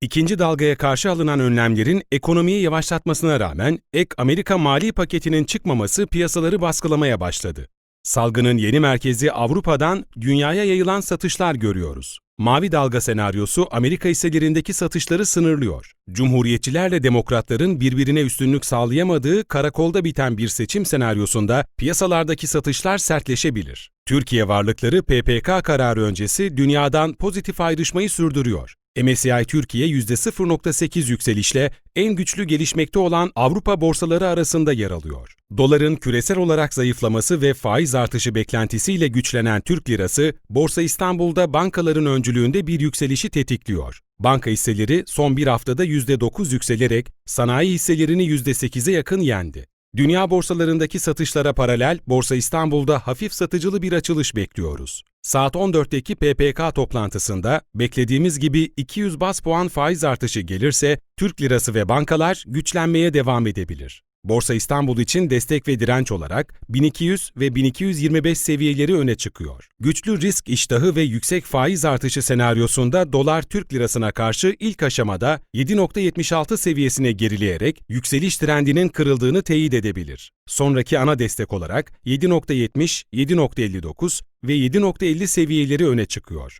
İkinci dalgaya karşı alınan önlemlerin ekonomiyi yavaşlatmasına rağmen ek Amerika mali paketinin çıkmaması piyasaları baskılamaya başladı. Salgının yeni merkezi Avrupa'dan dünyaya yayılan satışlar görüyoruz. Mavi dalga senaryosu Amerika hisselerindeki satışları sınırlıyor. Cumhuriyetçilerle demokratların birbirine üstünlük sağlayamadığı karakolda biten bir seçim senaryosunda piyasalardaki satışlar sertleşebilir. Türkiye varlıkları PPK kararı öncesi dünyadan pozitif ayrışmayı sürdürüyor. MSCI Türkiye %0.8 yükselişle en güçlü gelişmekte olan Avrupa borsaları arasında yer alıyor. Doların küresel olarak zayıflaması ve faiz artışı beklentisiyle güçlenen Türk lirası, Borsa İstanbul'da bankaların öncülüğünde bir yükselişi tetikliyor. Banka hisseleri son bir haftada %9 yükselerek sanayi hisselerini %8'e yakın yendi. Dünya borsalarındaki satışlara paralel Borsa İstanbul'da hafif satıcılı bir açılış bekliyoruz. Saat 14'teki PPK toplantısında beklediğimiz gibi 200 bas puan faiz artışı gelirse Türk lirası ve bankalar güçlenmeye devam edebilir. Borsa İstanbul için destek ve direnç olarak 1200 ve 1225 seviyeleri öne çıkıyor. Güçlü risk iştahı ve yüksek faiz artışı senaryosunda dolar Türk lirasına karşı ilk aşamada 7.76 seviyesine gerileyerek yükseliş trendinin kırıldığını teyit edebilir. Sonraki ana destek olarak 7.70, 7.59 ve 7.50 seviyeleri öne çıkıyor.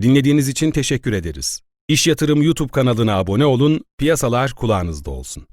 Dinlediğiniz için teşekkür ederiz. İş Yatırım YouTube kanalına abone olun, piyasalar kulağınızda olsun.